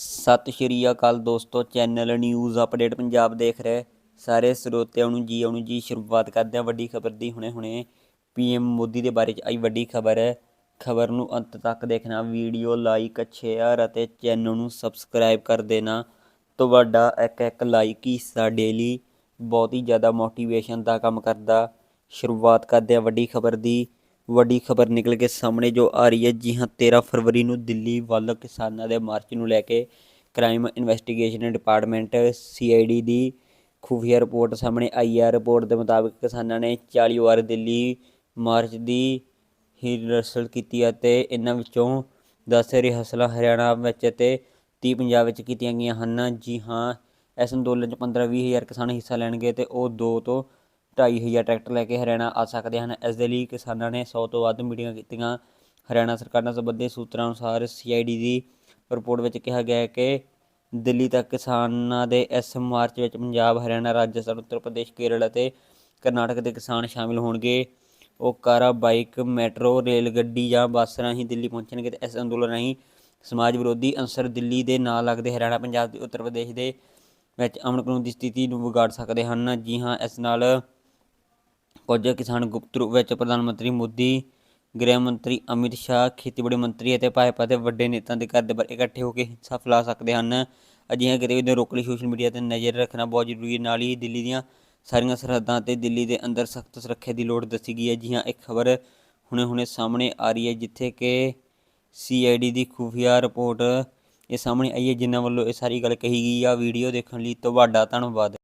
ਸਤਿ ਸ਼੍ਰੀ ਅਕਾਲ ਦੋਸਤੋ, channel news update Punjab ਦੇਖ ਰਹੇ ਸਾਰੇ ਸਰੋਤਿਆਂ ਨੂੰ ਜੀ, ਆਉਣ ਜੀ, ਸ਼ੁਰੂਆਤ ਕਰਦੇ ਹਾਂ ਵੱਡੀ ਖਬਰ ਦੀ ਹੁਣੇ-ਹੁਣੇ ਪੀਐਮ ਮੋਦੀ ਦੇ ਬਾਰੇ ਚ ਆਈ ਵੱਡੀ ਖਬਰ। ਹੈ ਖਬਰ ਨੂੰ ਅੰਤ ਤੱਕ ਦੇਖਣਾ, ਵੀਡੀਓ ਲਾਈਕ, ਸ਼ੇਅਰ ਅਤੇ ਚੈਨਲ ਨੂੰ ਸਬਸਕ੍ਰਾਈਬ ਕਰ ਦੇਣਾ। ਤੁਹਾਡਾ ਇੱਕ ਇੱਕ ਲਾਈਕ ਹੀ ਸਾਡੇ ਲਈ ਬਹੁਤ ਹੀ ਜ਼ਿਆਦਾ ਮੋਟੀਵੇਸ਼ਨ ਦਾ ਕੰਮ ਕਰਦਾ। ਸ਼ੁਰੂਆਤ ਕਰਦੇ ਹਾਂ ਵੱਡੀ ਖਬਰ ਦੀ। ਵੱਡੀ ਖਬਰ ਨਿਕਲ ਕੇ ਸਾਹਮਣੇ ਜੋ ਆ ਰਹੀ ਹੈ ਜੀ ਹਾਂ 13 ਫਰਵਰੀ ਨੂੰ ਦਿੱਲੀ ਵੱਲ ਕਿਸਾਨਾਂ ਦੇ ਮਾਰਚ ਨੂੰ ਲੈ ਕੇ ਕ੍ਰਾਈਮ ਇਨਵੈਸਟੀਗੇਸ਼ਨ ਡਿਪਾਰਟਮੈਂਟ ਸੀਆਈਡੀ ਦੀ ਖੁਫੀਆ ਰਿਪੋਰਟ ਸਾਹਮਣੇ ਆਈ ਹੈ। ਰਿਪੋਰਟ ਦੇ ਮੁਤਾਬਕ ਕਿਸਾਨਾਂ ਨੇ 40 ਵਾਰ ਦਿੱਲੀ ਮਾਰਚ ਦੀ ਹੀ ਰਿਹਰਸਲ ਕੀਤੀ ਅਤੇ ਇਹਨਾਂ ਵਿੱਚੋਂ 10 ਰਿਹਰਸਲਾਂ ਹਰਿਆਣਾ ਵਿੱਚ ਅਤੇ 30 ਪੰਜਾਬ ਵਿੱਚ ਕੀਤੀਆਂ ਗਈਆਂ ਹਨ। ਜੀ ਹਾਂ, ਇਸ ਅੰਦੋਲਨ 'ਚ 15-20 ਹਜ਼ਾਰ ਕਿਸਾਨ ਹਿੱਸਾ ਲੈਣਗੇ ਤੇ ਉਹ 2 ਤੋਂ 2.5 ਹਜ਼ਾਰ ਟਰੈਕਟਰ ਲੈ ਕੇ ਹਰਿਆਣਾ ਆ ਸਕਦੇ ਹਨ। ਇਸ ਦੇ ਲਈ ਕਿਸਾਨਾਂ ਨੇ 100 ਤੋਂ ਵੱਧ ਮੀਟਿੰਗਾਂ ਕੀਤੀਆਂ। ਹਰਿਆਣਾ ਸਰਕਾਰ ਨਾਲ ਸੰਬੰਧਿਤ ਸੂਤਰਾਂ ਅਨੁਸਾਰ ਸੀਆਈਡੀ ਦੀ ਰਿਪੋਰਟ ਵਿੱਚ ਕਿਹਾ ਗਿਆ ਹੈ ਕਿ ਦਿੱਲੀ ਤੱਕ ਕਿਸਾਨਾਂ ਦੇ ਇਸ ਮਾਰਚ ਵਿੱਚ ਪੰਜਾਬ, ਹਰਿਆਣਾ, ਰਾਜਸਥਾਨ, ਉੱਤਰ ਪ੍ਰਦੇਸ਼, ਕੇਰਲ ਅਤੇ ਕਰਨਾਟਕ ਦੇ ਕਿਸਾਨ ਸ਼ਾਮਿਲ ਹੋਣਗੇ। ਉਹ ਕਾਰਾਂ, ਬਾਈਕ, ਮੈਟਰੋ ਰੇਲ ਗੱਡੀ ਜਾਂ ਬੱਸ ਰਾਹੀਂ ਦਿੱਲੀ ਪਹੁੰਚਣਗੇ ਤੇ ਇਸ ਅੰਦੋਲਨ ਰਾਹੀਂ ਸਮਾਜ ਵਿਰੋਧੀ ਅੰਸਰ ਦਿੱਲੀ ਦੇ ਨਾਲ ਲੱਗਦੇ ਹਰਿਆਣਾ, ਪੰਜਾਬ ਤੇ ਉੱਤਰ ਪ੍ਰਦੇਸ਼ ਦੇ ਵਿੱਚ ਅਮਨ ਕਾਨੂੰਨ ਦੀ ਸਥਿਤੀ ਨੂੰ ਵਿਗਾੜ ਸਕਦੇ ਹਨ। ਜੀ ਹਾਂ, ਇਸ ਨਾਲ ਕੁਝ ਕਿਸਾਨ ਗੁਪਤ ਰੂਪ ਵਿੱਚ ਪ੍ਰਧਾਨ ਮੰਤਰੀ ਮੋਦੀ, ਗ੍ਰਹਿ ਮੰਤਰੀ ਅਮਿਤ ਸ਼ਾਹ, ਖੇਤੀਬਾੜੀ ਮੰਤਰੀ ਅਤੇ ਭਾਜਪਾ ਦੇ ਵੱਡੇ ਨੇਤਾ ਦੇ ਘਰ ਦੇ ਬਾਹਰ ਇਕੱਠੇ ਹੋ ਕੇ ਹਿੰਸਾ ਫੈਲਾ ਸਕਦੇ ਹਨ। ਅਜਿਹੀਆਂ ਗਤੀਵਿਧੀਆਂ ਰੋਕਣ ਲਈ ਸੋਸ਼ਲ ਮੀਡੀਆ ਤੇ ਨਜ਼ਰ ਰੱਖਣਾ ਬਹੁਤ ਜ਼ਰੂਰੀ ਹੈ। ਨਾਲ ਹੀ ਦਿੱਲੀ ਦੀਆਂ ਸਾਰੀਆਂ ਸਰਹੱਦਾਂ ਤੇ ਦਿੱਲੀ ਦੇ ਅੰਦਰ ਸਖਤ ਸੁਰੱਖਿਆ ਦੀ ਲੋੜ ਦੱਸੀ ਗਈ ਹੈ। ਜੀ ਹਾਂ ਇੱਕ ਖਬਰ ਹੁਣੇ-ਹੁਣੇ ਸਾਹਮਣੇ ਆ ਰਹੀ ਹੈ, ਜਿੱਥੇ ਕਿ ਸੀਆਈਡੀ ਦੀ ਖੁਫੀਆ ਰਿਪੋਰਟ ਇਹ ਸਾਹਮਣੇ ਆਈ ਹੈ, ਜਿਨ੍ਹਾਂ ਵੱਲੋਂ ਇਹ ਸਾਰੀ ਗੱਲ ਕਹੀ ਗਈ ਆ। ਵੀਡੀਓ ਦੇਖਣ ਲਈ ਤੁਹਾਡਾ ਧੰਨਵਾਦ।